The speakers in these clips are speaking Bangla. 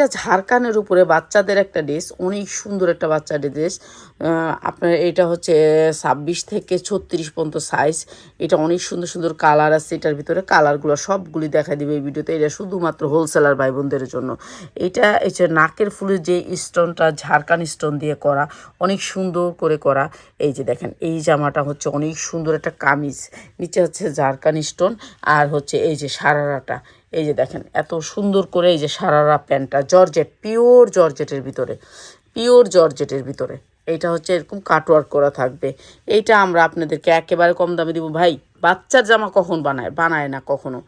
এটা ঝাড়খানের উপরে বাচ্চাদের একটা ড্রেস অনেক সুন্দর একটা বাচ্চাদের ড্রেস আপনার এটা হচ্ছে ছাব্বিশ থেকে ছত্রিশ পর্যন্ত সাইজ এটা অনেক সুন্দর সুন্দর কালার আছে, এটার ভিতরে কালারগুলো সবগুলি দেখা দিবে এই ভিডিওতে। এটা শুধুমাত্র হোলসেলার ভাই বোনদের জন্য। এটা হচ্ছে নাকের ফুলের যে স্টোনটা ঝাড়খান স্টোন দিয়ে করা, অনেক সুন্দর করে করা। এই যে দেখেন, এই জামাটা হচ্ছে অনেক সুন্দর একটা কামিজ। নিচে হচ্ছে ঝাড়খান স্টোন আর হচ্ছে এই যে সারারাটা। এই যে দেখেন, এত সুন্দর করে এই যে সারারা প্যান্টটা, জর্জেট, পিওর জর্জেটের ভিতরে, পিওর জর্জেটের ভিতরে। এইটা হচ্ছে এরকম কাটওয়ার্ক করা থাকবে। এইটা আমরা আপনাদেরকে একেবারে কম দামে দিব। ভাই বাচ্চার জামা কখন বানায়? বানায় না কখনো।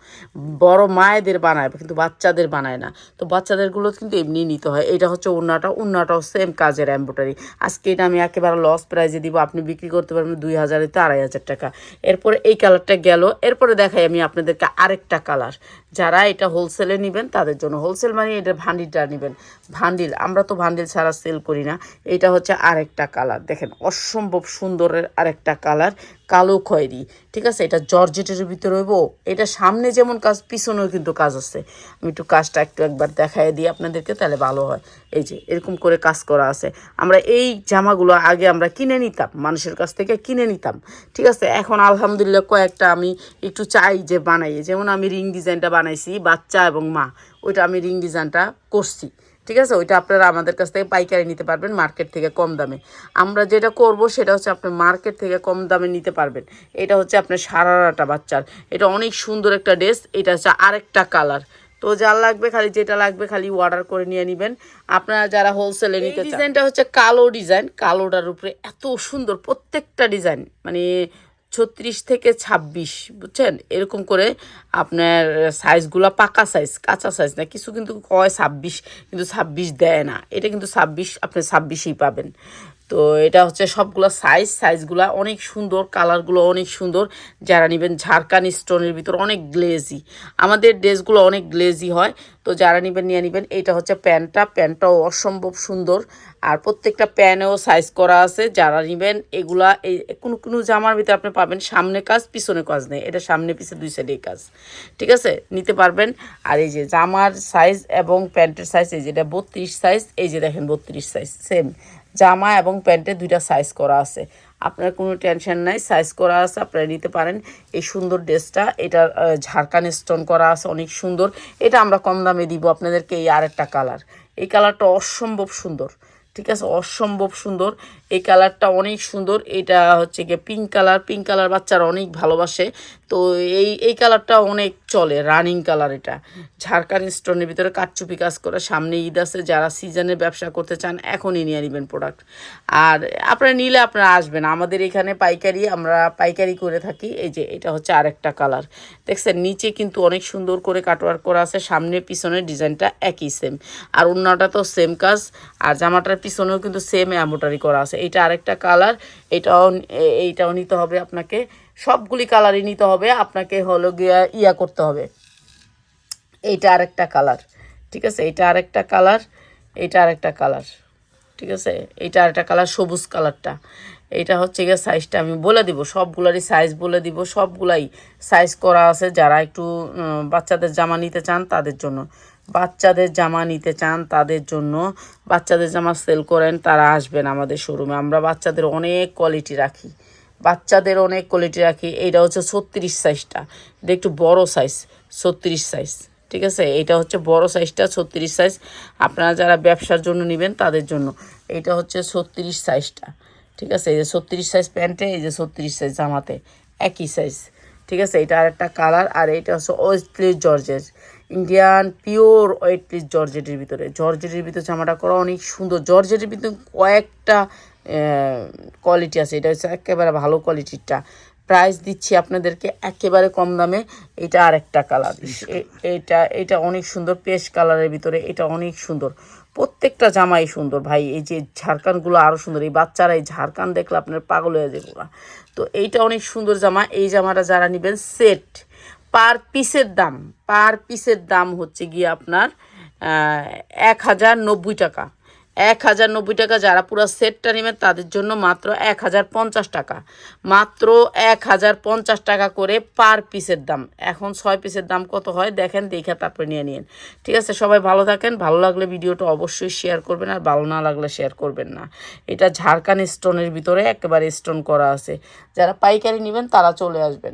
বড় মায়েদের বানায়, কিন্তু বাচ্চাদের বানায় না। তো বাচ্চাদেরগুলো কিন্তু এমনি নিতে হয়। এটা হচ্ছে উন্নাটা উন্নাটাও সেম কাজের এম্ব্রয়ডারি আজকে এটা আমি একেবারে লস প্রাইজে দিব। আপনি বিক্রি করতে পারবেন দুই হাজারেতে আড়াই হাজার টাকা। এরপরে এই কালারটা গেল। এরপরে দেখাই আমি আপনাদেরকে আরেকটা কালার যারা এটা হোলসেলে নেবেন, তাদের জন্য হোলসেল মানে এটা ভান্ডিলটা নেবেন। ভান্ডিল, আমরা তো ভান্ডিল ছাড়া সেল করি না। এটা হচ্ছে আরেকটা কালার দেখেন, অসম্ভব সুন্দরের আরেকটা কালার কালো খয়েরি, ঠিক আছে? এটা জর্জেটের ভিতরে হইব। এটা সামনে যেমন কাজ, পিছনেও কিন্তু কাজ আছে। আমি একটু কাজটা একটু একবার দেখাই দিই আপনাদেরকে, তাহলে ভালো হয়। এই যে, এরকম করে কাজ করা আছে। আমরা এই জামাগুলো আগে আমরা কিনে নিতাম, মানুষের কাছ থেকে কিনে নিতাম, ঠিক আছে? এখন আলহামদুলিল্লাহ কয়েকটা আমি একটু চাই যে বানাই। যেমন আমি রিং ডিজাইনটা বানাইছি, বাচ্চা এবং মা। ওইটা আমি রিং ডিজাইনটা করছি। ঠিক আছে? ওইটা আপনারা আমাদের কাছ থেকে পাইকারি নিতে পারবেন মার্কেট থেকে কম দামে। আমরা যেটা করব সেটা হচ্ছে আপনি মার্কেট থেকে কম দামে নিতে পারবেন। এটা হচ্ছে আপনার সারারাটা বাচ্চার। এটা অনেক সুন্দর একটা ড্রেস এটা হচ্ছে আরেকটা কালার তো যার লাগবে খালি যেটা লাগবে খালি অর্ডার করে নিয়ে নেবেন। আপনারা যারা হোলসেলে নিতে ডিজাইনটা হচ্ছে কালো ডিজাইন কালোটার উপরে এত সুন্দর প্রত্যেকটা ডিজাইন মানে ছত্রিশ থেকে ছাব্বিশ, বুঝছেন? এরকম করে আপনার সাইজগুলো পাকা সাইজ, কাঁচা সাইজ না, কিছু কিন্তু কয় ছাব্বিশ, কিন্তু ছাব্বিশ দেয় না। এটা কিন্তু ছাব্বিশ, আপনি ছাব্বিশেই পাবেন। তো এটা হচ্ছে সবগুলো সাইজ সাইজগুলো অনেক সুন্দর কালারগুলো অনেক সুন্দর। যারা নেবেন ঝাড়খান স্টোনের ভিতর অনেক গ্লেজি আমাদের ড্রেসগুলো অনেক গ্লেজি হয়, তো যারা নেবেন নিয়ে নেবেন। এইটা হচ্ছে প্যান্টটা, প্যান্টটাও অসম্ভব সুন্দর। আর প্রত্যেকটা প্যানেও সাইজ করা আছে। যারা নেবেন, এগুলা এই কোনো কোনো জামার ভিতরে আপনি পাবেন, সামনে কাজ, পিছনে কাজ নেই। এটা সামনে, পিছে দুই সাইডেই কাজ। ঠিক আছে? নিতে পারবেন। আর এই যে জামার সাইজ এবং প্যান্টের সাইজ এই যেটা বত্রিশ সাইজ এই যে দেখেন বত্রিশ সাইজ সেম জামা এবং প্যান্টের দুইটা সাইজ করা আছে। আপনার কোনো টেনশন নাই সাইজ করা আছে, আপনারা নিতে পারেন। এই সুন্দর ড্রেসটা এটা ঝাড়খান স্টোন করা আছে, অনেক সুন্দর। এটা আমরা কম দামে দিব আপনাদেরকে এই আরেকটা কালার এই কালারটা অসম্ভব সুন্দর। ঠিক আছে, অসম্ভব সুন্দর। এই কালারটা অনেক সুন্দর। এটা হচ্ছে গিয়ে পিঙ্ক কালার পিঙ্ক কালার বাচ্চারা অনেক ভালোবাসে। তো এই এই কালারটা অনেক চলে রানিং কালার এটা। ঝাড়খান স্টোনের ভিতরে কাটচুপি কাজ করে। সামনে ঈদ আছে, যারা সিজনে ব্যবসা করতে চান, এখনই নিয়ে নেবেন প্রোডাক্ট আর আপনারা নিলে আপনারা আসবেন। আমাদের এখানে পাইকারি, আমরা পাইকারি করে থাকি। এই যে, এটা হচ্ছে আরেকটা কালার দেখছেন, নিচে কিন্তু অনেক সুন্দর করে কাটওয়ার্ক করা আছে। সামনে, পিছনের ডিজাইনটা একই সেম আর অন্যটা তো সেম কাজ। আর জামাটার পিছনেও কিন্তু সেম অ্যাম্বোটারি করা আছে। এটা আরেকটা কালার এটাও এইটাও নিতে হবে আপনাকে। সবগুলি কালারই নিতে হবে, আপনাকে হলো গিয়া ইয়া করতে হবে। এইটা আরেকটা কালার ঠিক আছে? এটা আরেকটা কালার এইটা আরেকটা কালার ঠিক আছে? এইটা আরেকটা কালার সবুজ কালারটা এইটা হচ্ছে গিয়ে সাইজটা আমি বলে দিব, সবগুলারই সাইজ বলে দিব, সবগুলাই সাইজ করা আছে যারা একটু বাচ্চাদের জামা নিতে চান তাদের জন্য। বাচ্চাদের জামা নিতে চান তাদের জন্য। বাচ্চাদের জামা সেল করেন, তারা আসবেন আমাদের শোরুমে আমরা বাচ্চাদের অনেক কোয়ালিটি রাখি। বাচ্চাদের অনেক কোয়ালিটি রাখি। এইটা হচ্ছে ছত্রিশ সাইজটা একটু বড় সাইজ ছত্রিশ সাইজ ঠিক আছে? এইটা হচ্ছে বড় সাইজটা, ছত্রিশ সাইজ। আপনারা যারা ব্যবসার জন্য নেবেন তাদের জন্য। এইটা হচ্ছে ছত্রিশ সাইজটা। ঠিক আছে? এই যে ছত্রিশ সাইজ প্যান্টে, এই যে ছত্রিশ সাইজ জামাতে। একই সাইজ। ঠিক আছে? এটা আর একটা কালার। আর এটা হচ্ছে ওয়েস্ট প্লিজ জর্জেট। ইন্ডিয়ান পিওর ওয়েট প্লিজ জর্জেটের ভিতরে। জর্জেটের ভিতরে জামাটা করা অনেক সুন্দর। জর্জেটের ভিতরে কয়েকটা কোয়ালিটি আছে। এটা হচ্ছে একেবারে ভালো কোয়ালিটিরটা। প্রাইস দিচ্ছি আপনাদেরকে একেবারে কম দামে। এটা আরেকটা কালার এটা এটা অনেক সুন্দর পেস্ট কালারের ভিতরে এটা অনেক সুন্দর। প্রত্যেকটা জামাই সুন্দর ভাই। এই যে ঝাড়খানগুলো আরও সুন্দর। এই বাচ্চারা এই ঝাড়খান দেখলে আপনার পাগল হয়ে যাবে ওরা। তো এইটা অনেক সুন্দর জামা। এই জামাটা যারা নেবেন সেট পার পিসের দাম। পার পিসের দাম হচ্ছে গিয়ে আপনার এক হাজার নব্বই টাকা। এক হাজার নব্বই টাকা যারা পুরো সেটটা নেবেন তাদের জন্য মাত্র এক হাজার পঞ্চাশ টাকা। মাত্র এক হাজার পঞ্চাশ টাকা করে পার পিসের দাম। এখন ছয় পিসের দাম কত হয় দেখেন, দেখে তারপরে নিয়ে নিন। ঠিক আছে, সবাই ভালো থাকেন। ভালো লাগলে ভিডিওটা অবশ্যই শেয়ার করবেন আর ভালো না লাগলে শেয়ার করবেন না। এটা ঝাড়খান স্টোনের ভিতরে একেবারে স্টোন করা আছে। যারা পাইকারি নেবেন তারা চলে আসবেন।